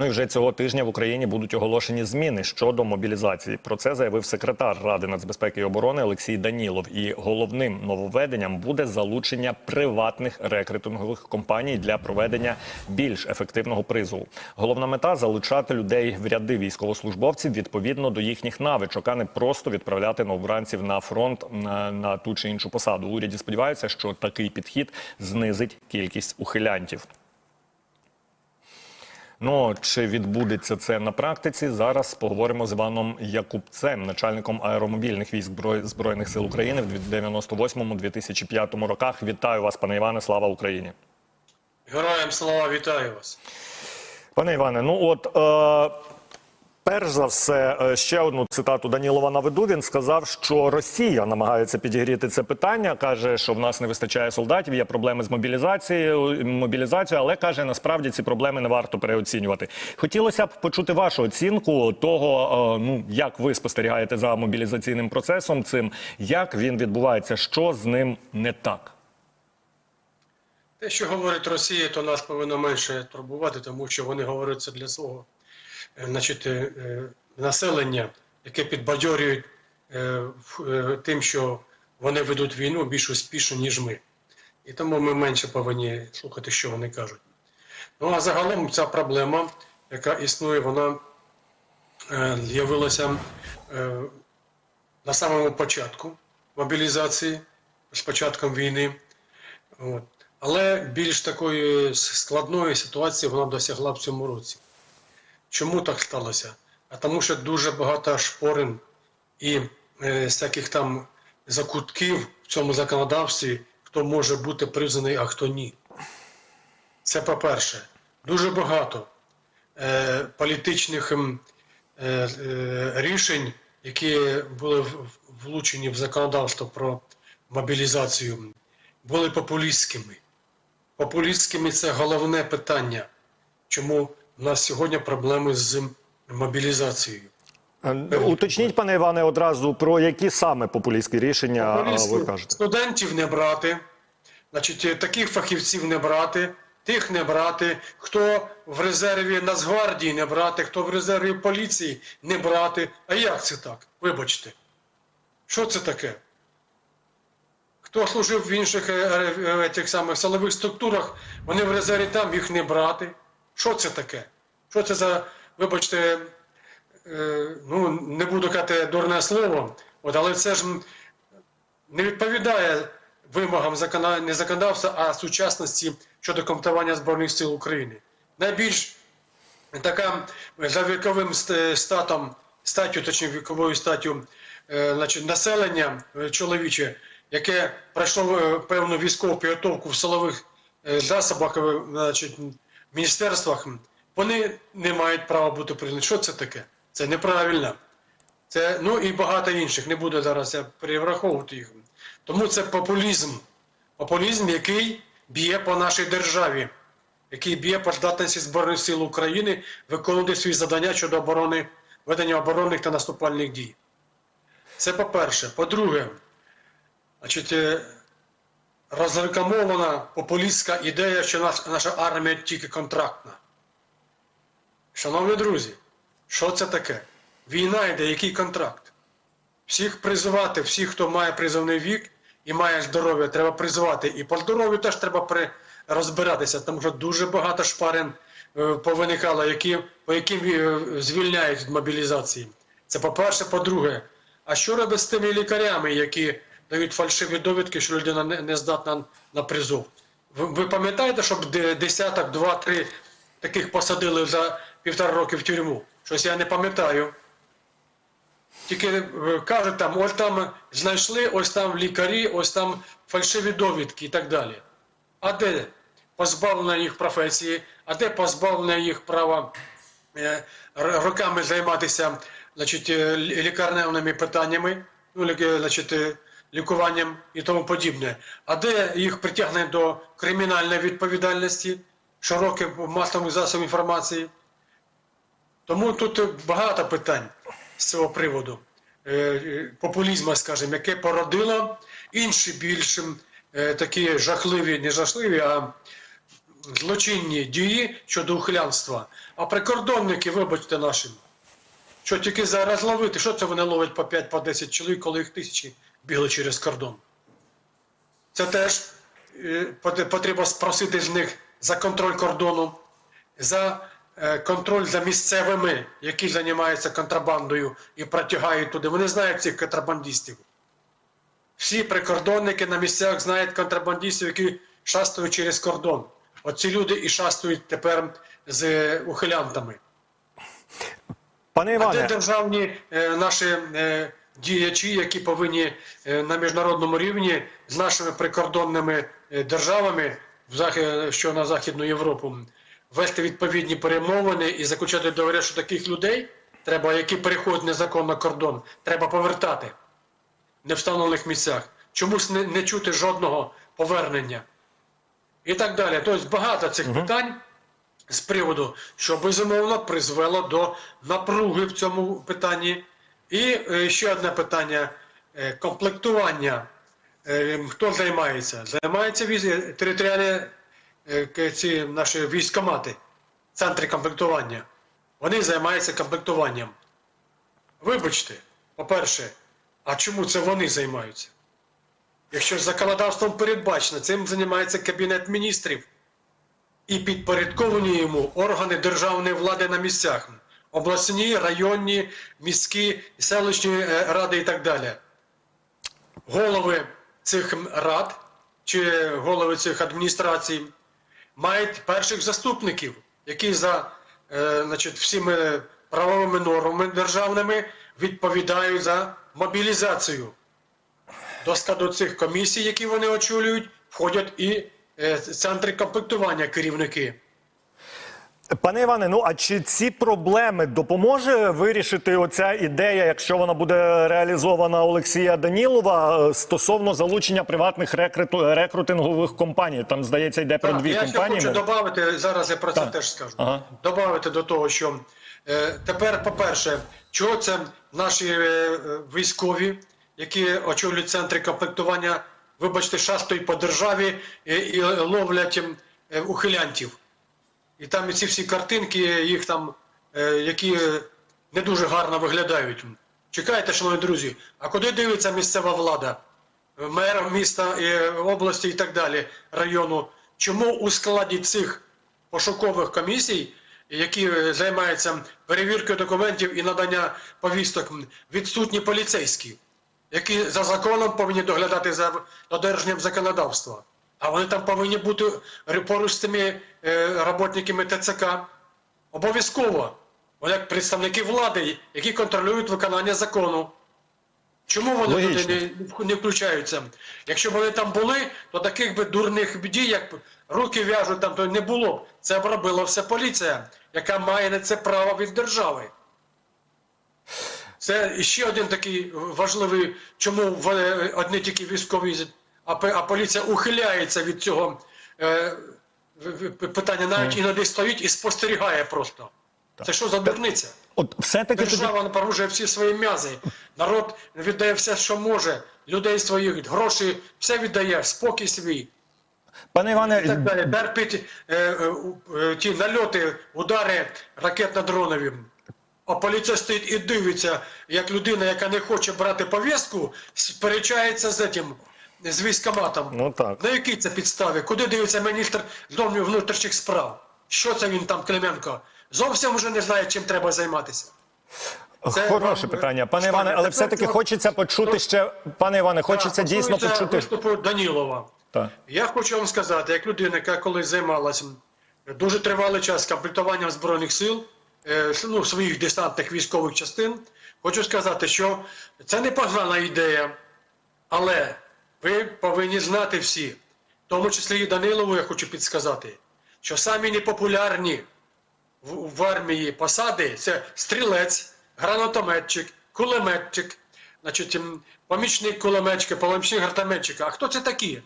Ну і вже цього тижня в Україні будуть оголошені зміни щодо мобілізації. Про це заявив секретар Ради нацбезпеки і оборони Олексій Данілов. І головним нововведенням буде залучення приватних рекрутингових компаній для проведення більш ефективного призову. Головна мета залучати людей в ряди військовослужбовців відповідно до їхніх навичок, а не просто відправляти новобранців на фронт на, на ту чи іншу посаду. Уряді сподіваються, що такий підхід знизить кількість ухилянтів. Ну чи відбудеться це на практиці? Зараз поговоримо з Іваном Якубцем, начальником аеромобільних військ збройних сил України в 98-2005 роках. Вітаю вас, пане Іване. Слава Україні. Героям слава вітаю вас. Пане Іване, ну от е, перш за все, е, ще одну цитату Данілова наведу. Він сказав, що Росія намагається підігріти це питання. каже, що в нас не вистачає солдатів, є проблеми з мобілізацією, мобілізацією, але каже, насправді ці проблеми не варто переоцінювати. Хотілося б почути вашу оцінку того, е, ну як ви спостерігаєте за мобілізаційним процесом, цим як він відбувається, що з ним не так. Те, що говорить Росія, то нас повинно менше турбувати, тому що вони говорять це для свого значить, е, е, населення, яке підбадьорюють е, е, тим, що вони ведуть війну більш успішно, ніж ми. І тому ми менше повинні слухати, що вони кажуть. Ну а загалом ця проблема, яка існує, вона е, з'явилася е, на самому початку мобілізації, з початком війни. Але більш такої складної ситуації вона досягла в цьому році. Чому так сталося? А тому, що дуже багато шпорин і е, всяких там закутків в цьому законодавстві, хто може бути призваний, а хто ні. Це по-перше. Дуже багато е, політичних ем, е, е, рішень, які були влучені в законодавство про мобілізацію, були популістськими. Популістськими це головне питання, чому в нас сьогодні проблеми з мобілізацією. Е, Уточніть, пане Іване, одразу про які саме популістські рішення ви кажете. студентів не брати, значить, е, таких фахівців не брати, тих не брати, хто в резерві Нацгвардії не брати, хто в резерві поліції не брати. А як це так? Вибачте. Що це таке? Хто служив в інших е, тих самих силових структурах, вони в резерві там їх не брати. Що це таке? Що це за, вибачте, е, ну не буду казати дурне слово, от, але це ж не відповідає вимогам закона- не законодавства, а сучасності щодо комплектування Збройних сил України. Найбільш така за віковим статом, статтю, точніше віковою статтю е, значить, населення е, чоловіче, яке пройшло е, певну військову підготовку в силових е, засобах, значить, міністерствах, вони не мають права бути прийняті. Що це таке? Це неправильно. Це, ну і багато інших. Не буду зараз я перераховувати їх. Тому це популізм. Популізм, який б'є по нашій державі, який б'є по здатності Збройних сил України виконувати свої завдання щодо оборони, ведення оборонних та наступальних дій. Це по-перше. По-друге, значить, е, розрекламована популістська ідея, що наша армія тільки контрактна. Шановні друзі, що це таке? Війна йде, який контракт? Всіх призивати, всіх, хто має призовний вік і має здоров'я, треба призивати. І по здоров'ю теж треба розбиратися, тому що дуже багато шпарин е, повиникало, які, по яким е, звільняють від мобілізації. Це по-перше, по-друге. А що робить з тими лікарями, які дають фальшиві довідки, що людина не, не здатна на призов? Ви, ви пам'ятаєте, щоб десяток, два, три таких посадили за півтора роки в тюрму? Щось я не пам'ятаю. Тільки е, кажуть там, ось там знайшли, ось там лікарі, ось там фальшиві довідки і так далі. А де позбавлення їх професії, а де позбавлення їх права е, роками займатися значить, е, лікарневими питаннями, ну, значить, лікуванням і тому подібне. А де їх притягнення до кримінальної відповідальності, широким масовим засобів інформації? Тому тут багато питань з цього приводу Е, е, популізму, скажімо, яке породило інші більш е, такі жахливі, не жахливі, а злочинні дії щодо ухилянства. А прикордонники, вибачте нашим, що тільки зараз ловити, що це вони ловять по 5 по 10 чоловік, коли їх тисячі бігли через кордон? Це теж е, потрібно спросити з них за контроль кордону, за е, контроль за місцевими, які займаються контрабандою і протягають туди. Вони знають цих контрабандистів. Всі прикордонники на місцях знають контрабандистів, які шастують через кордон. Оці люди і шастують тепер з е, ухилянтами. Пане А де державні е, наші е, діячі, які повинні е, на міжнародному рівні з нашими прикордонними е, державами, що на Західну Європу, вести відповідні перемовини і заключати договори, що таких людей треба, які переходять незаконно кордон, треба повертати в невстановлених місцях. Чомусь не, не чути жодного повернення. І так далі. Тобто багато цих питань з приводу, що безумовно призвело до напруги в цьому питанні. І е, ще одне питання е, комплектування. Е, Хто займається? Займаються територіальні ці наші військомати, центри комплектування. Вони займаються комплектуванням. Вибачте, по-перше, а чому це вони займаються? Якщо законодавством передбачено, цим займається Кабінет міністрів і підпорядковані йому органи державної влади на місцях, обласні, районні, міські, селищні е, ради і так далі. Голови цих рад чи голови цих адміністрацій мають перших заступників, які за е, значить, всіми правовими нормами державними відповідають за мобілізацію. До складу цих комісій, які вони очолюють, входять і е, центри комплектування керівники. Пане Іване, ну а чи ці проблеми допоможе вирішити оця ідея, якщо вона буде реалізована Олексія Данілова е, стосовно залучення приватних рекруту- рекрутингових компаній? Там здається, йде про Так, дві я компанії. хочу додати, зараз я про це теж скажу. Ага. Добавити до того, що е, тепер, по-перше, чого це наші е, е, військові, які очолюють центри комплектування, вибачте, шастують по державі і, і ловлять ем, е, ухилянтів. І там ці всі картинки, їх там, е, які е, не дуже гарно виглядають. Чекайте, шановні друзі, а куди дивиться місцева влада? Мер міста, і області і так далі, району. Чому у складі цих пошукових комісій, які е, займаються перевіркою документів і надання повісток, відсутні поліцейські, які за законом повинні доглядати за додержанням законодавства? А вони там повинні бути поруч з тими е, роботниками ТЦК. Обов'язково. Вони як представники влади, які контролюють виконання закону. Чому вони Логічно. туди не, не включаються? Якщо б вони там були, то таких би дурних дій, як руки в'яжуть там, то не було б. Це б робила все поліція, яка має на це право від держави. Це ще один такий важливий, чому в- одні тільки військові, а, поліція ухиляється від цього е, питання, навіть іноді стоїть і спостерігає просто. Це що за дурниця? От все-таки тоді Держава напоружує всі свої м'язи. Народ віддає все, що може. Людей своїх, гроші, все віддає, спокій свій. пане так Іване, далі. Терпить е, е, е, ті нальоти, удари ракетно-дронові. А поліція стоїть і дивиться, як людина, яка не хоче брати повістку, сперечається з этим, з військоматом. ну так. На якій це підставі? Куди дивиться міністр зовні внутрішніх справ? Що це він там, Клименко? Зовсім вже не знає, чим треба займатися. Це Хороше вам, питання, пане Іване, але все-таки хочеться почути ще, пане Іване, хочеться Так, дійсно почути. виступу Данілова. Так. Я хочу вам сказати, як людина, яка колись займалася дуже тривалий час комплектуванням Збройних сил, е, ну, своїх десантних військових частин, хочу сказати, що це не погана ідея, але ви повинні знати всі, в тому числі і Данилову, я хочу підсказати, що самі непопулярні в, в армії посади це стрілець, гранатометчик, кулеметчик, значить, помічник кулеметчика, помічник гранатометчика. А хто це такі?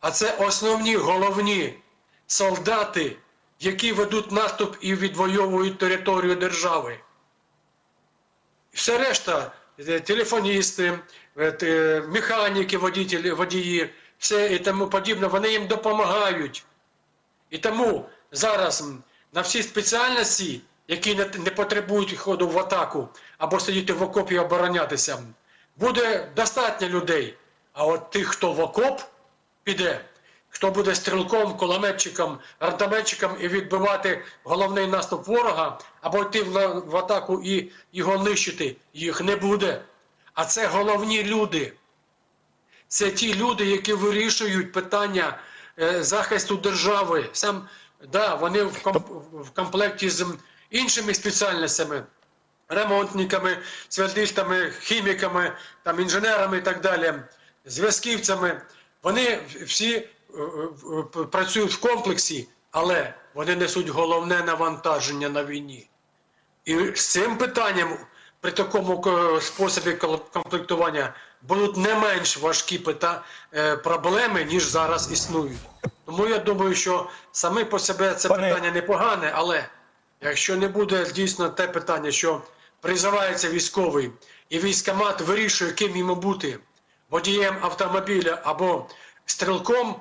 А це основні головні солдати, які ведуть наступ і відвоюють територію держави. Все решта телефоністи, е, механіки, водітелі, водії, все і тому подібне, вони їм допомагають. І тому зараз на всі спеціальності, які не, не потребують ходу в атаку або сидіти в окопі і оборонятися, буде достатньо людей. А от тих, хто в окоп піде, хто буде стрілком, кулеметчиком, гранатометчиком і відбивати головний наступ ворога, або йти в, в атаку і його нищити, їх не буде. А це головні люди. Це ті люди, які вирішують питання е, захисту держави. Сам да, вони в, комп- в комплекті з іншими спеціальностями, ремонтниками, святистами, хіміками, там, інженерами і так далі, зв'язківцями. Вони всі працюють в комплексі, але вони несуть головне навантаження на війні. І з цим питанням при такому е, способі комплектування будуть не менш важкі пита, е, проблеми, ніж зараз існують. Тому я думаю, що саме по себе це Пане- питання непогане, але якщо не буде дійсно те питання, що призивається військовий, і військомат вирішує, ким йому бути водієм автомобіля або стрілком,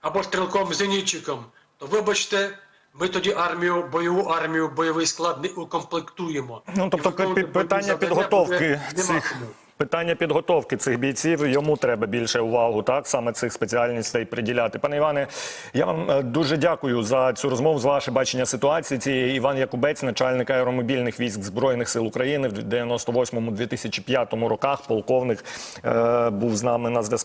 або стрілком-зенітчиком, то вибачте, ми тоді армію, бойову армію, бойовий склад не укомплектуємо. Ну тобто питання підготовки буде цих питання підготовки цих бійців йому треба більше увагу, так саме цих спеціальностей приділяти. Пане Іване, я вам е, дуже дякую за цю розмову. За ваше бачення ситуації. Цієї Іван Якубець, начальник аеромобільних військ збройних сил України в 98-2005 роках. Полковник е, був з нами на зв'язку.